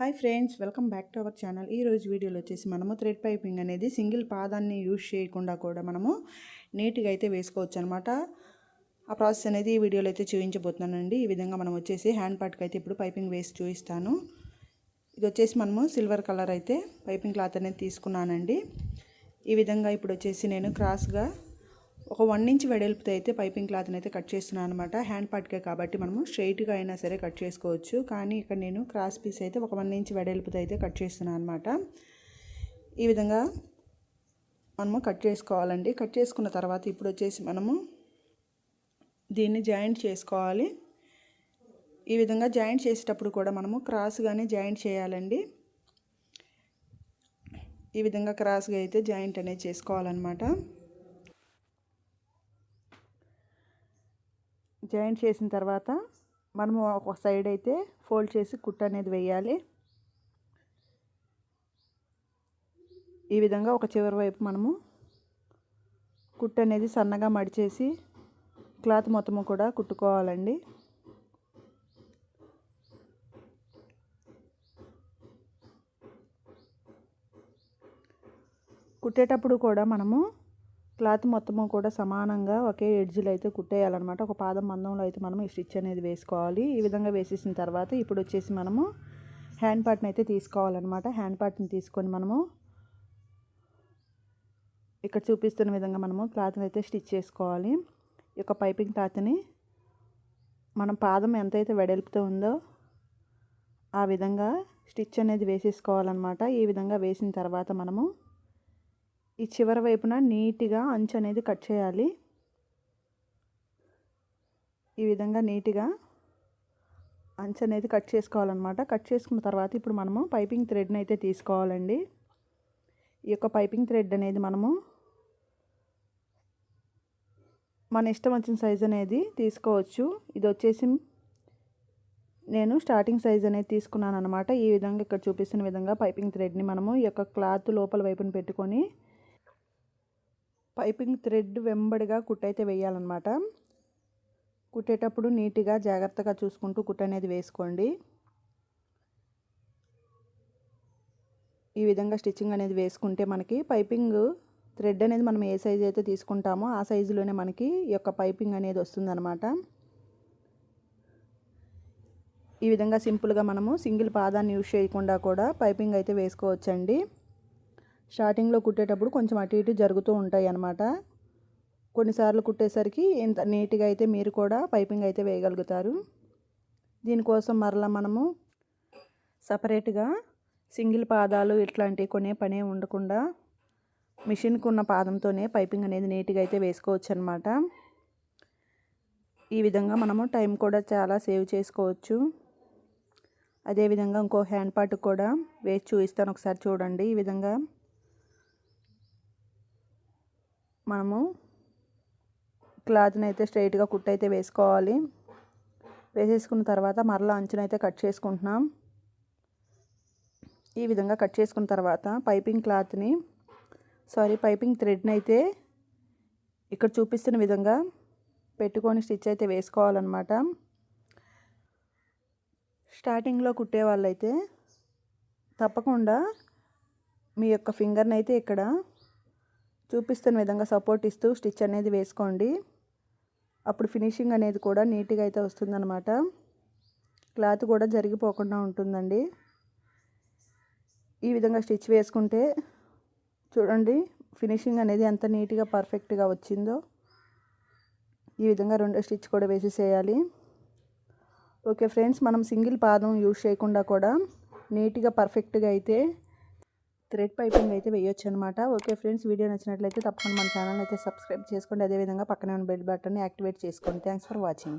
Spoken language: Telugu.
Hi friends welcome back to our channel. ఈ రోజు వీడియోలో వచ్చేసి మనము థ్రెడ్ పైపింగ్ అనేది సింగిల్ పాదాన్ని యూజ్ చేయకుండా కూడా మనము నీట్గా అయితే వేసుకోవచ్చు అనమాట ఆ ప్రాసెస్ అనేది ఈ వీడియోలో అయితే చూపించబోతున్నానండి. ఈ విధంగా మనం వచ్చేసి హ్యాండ్ పార్ట్కి అయితే ఇప్పుడు పైపింగ్ వేసి చూపిస్తాను. ఇది వచ్చేసి మనము సిల్వర్ కలర్ అయితే పైపింగ్ క్లాత్ అనేది తీసుకున్నానండి. ఈ విధంగా ఇప్పుడు వచ్చేసి నేను క్రాస్గా ఒక వన్ ఇంచ్ వెడల్పుతో అయితే పైపింగ్ క్లాత్ని అయితే కట్ చేస్తున్నాను అనమాట హ్యాండ్ పార్ట్కే కాబట్టి మనము స్ట్రైట్గా అయినా సరే కట్ చేసుకోవచ్చు. కానీ ఇక్కడ నేను క్రాస్ పీస్ అయితే ఒక వన్ ఇంచ్ వెడల్పుతో అయితే కట్ చేస్తున్నాను అనమాట ఈ విధంగా మనము కట్ చేసుకోవాలండి. కట్ చేసుకున్న తర్వాత ఇప్పుడు వచ్చేసి మనము దీన్ని జాయింట్ చేసుకోవాలి. ఈ విధంగా జాయింట్ చేసేటప్పుడు కూడా మనము క్రాస్గానే జాయింట్ చేయాలండి. ఈ విధంగా క్రాస్గా అయితే జాయింట్ అనేది చేసుకోవాలన్నమాట. జాయింట్ చేసిన తర్వాత మనము ఒక సైడ్ అయితే ఫోల్డ్ చేసి కుట్ట అనేది వేయాలి. ఈ విధంగా ఒక చివరి వైపు మనము కుట్ట అనేది సన్నగా మడిచేసి క్లాత్ మొత్తము కూడా కుట్టుకోవాలండి. కుట్టేటప్పుడు కూడా మనము క్లాత్ మొత్తము కూడా సమానంగా ఒకే ఎడ్జ్లో అయితే కుట్టేయాలన్నమాట. ఒక పాదం మందంలో అయితే మనం ఈ స్టిచ్ అనేది వేసుకోవాలి. ఈ విధంగా వేసేసిన తర్వాత ఇప్పుడు వచ్చేసి మనము హ్యాండ్ పార్ట్ని అయితే తీసుకోవాలన్నమాట. హ్యాండ్ పార్ట్ని తీసుకొని మనము ఇక్కడ చూపిస్తున్న విధంగా మనము క్లాత్ని అయితే స్టిచ్ చేసుకోవాలి. ఈ యొక్క పైపింగ్ క్లాత్ని మనం పాదం ఎంతైతే వెడల్పుతో ఉందో ఆ విధంగా స్టిచ్ అనేది వేసేసుకోవాలన్నమాట. ఈ విధంగా వేసిన తర్వాత మనము ఈ చివరి వైపున నీట్గా అంచు అనేది కట్ చేయాలి. ఈ విధంగా నీట్గా అంచు అనేది కట్ చేసుకోవాలన్నమాట. కట్ చేసుకున్న తర్వాత ఇప్పుడు మనము పైపింగ్ థ్రెడ్ని అయితే తీసుకోవాలండి. ఈ యొక్క పైపింగ్ థ్రెడ్ అనేది మనము మన ఇష్టం వచ్చిన సైజ్ అనేది తీసుకోవచ్చు. ఇది వచ్చేసి నేను స్టార్టింగ్ సైజ్ అనేది తీసుకున్నాను అనమాట ఈ విధంగా ఇక్కడ చూపిస్తున్న విధంగా పైపింగ్ థ్రెడ్ని మనము ఈ యొక్క క్లాత్ లోపల వైపున పెట్టుకొని పైపింగ్ థ్రెడ్ వెంబడిగా కుట్టయితే వేయాలన్నమాట. కుట్టేటప్పుడు నీట్గా జాగ్రత్తగా చూసుకుంటూ కుట్ట అనేది వేసుకోండి. ఈ విధంగా స్టిచ్చింగ్ అనేది వేసుకుంటే మనకి పైపింగ్ థ్రెడ్ అనేది మనం ఏ సైజు అయితే తీసుకుంటామో ఆ సైజులోనే మనకి ఈ యొక్క పైపింగ్ అనేది వస్తుందన్నమాట. ఈ విధంగా సింపుల్గా మనము సింగిల్ పాదాన్ని యూజ్ చేయకుండా కూడా పైపింగ్ అయితే వేసుకోవచ్చండి. స్టార్టింగ్లో కుట్టేటప్పుడు కొంచెం అటు ఇటు జరుగుతూ ఉంటాయి అన్నమాట. కొన్నిసార్లు కుట్టేసరికి ఇంత నీట్గా అయితే మీరు కూడా పైపింగ్ అయితే వేయగలుగుతారు. దీనికోసం మరలా మనము సపరేట్గా సింగిల్ పాదాలు ఇట్లాంటివి కొనే పనే ఉండకుండా మిషన్కి ఉన్న పాదంతోనే పైపింగ్ అనేది నీట్గా అయితే వేసుకోవచ్చు అనమాట ఈ విధంగా మనము టైం కూడా చాలా సేవ్ చేసుకోవచ్చు. అదేవిధంగా ఇంకో హ్యాండ్ పార్ట్ కూడా వేసి చూపిస్తాను ఒకసారి చూడండి. ఈ విధంగా మనము క్లాత్ని అయితే స్ట్రైట్గా కుట్టయితే వేసుకోవాలి. వేసేసుకున్న తర్వాత మరలా అంచునైతే కట్ చేసుకుంటున్నాం. ఈ విధంగా కట్ చేసుకున్న తర్వాత పైపింగ్ క్లాత్ని సారీ పైపింగ్ థ్రెడ్ని అయితే ఇక్కడ చూపిస్తున్న విధంగా పెట్టుకొని స్టిచ్ అయితే వేసుకోవాలన్నమాట. స్టార్టింగ్లో కుట్టే వాళ్ళైతే తప్పకుండా మీ యొక్క ఫింగర్ని అయితే ఇక్కడ చూపిస్తున్న విధంగా సపోర్ట్ ఇస్తూ స్టిచ్ అనేది వేసుకోండి. అప్పుడు ఫినిషింగ్ అనేది కూడా నీట్గా అయితే వస్తుందన్నమాట. క్లాత్ కూడా జరిగిపోకుండా ఉంటుందండి. ఈ విధంగా స్టిచ్ వేసుకుంటే చూడండి ఫినిషింగ్ అనేది ఎంత నీట్గా పర్ఫెక్ట్గా వచ్చిందో ఈ విధంగా రెండో స్టిచ్ కూడా వేసేసేయాలి. ఓకే ఫ్రెండ్స్ మనం సింగిల్ పాదం యూజ్ చేయకుండా కూడా నీట్గా పర్ఫెక్ట్గా అయితే థ్రెడ్ పైపింగ్ అయితే వేయొచ్చు అనమాట ఓకే ఫ్రెండ్స్ వీడియో నచ్చినట్లయితే తప్పకుండా మన ఛానల్ అయితే సబ్స్క్రైబ్ చేసుకోండి. అదేవిధంగా పక్కనే ఉన్న బెల్ బటన్ని యాక్టివేట్ చేసుకోండి. Thanks for watching.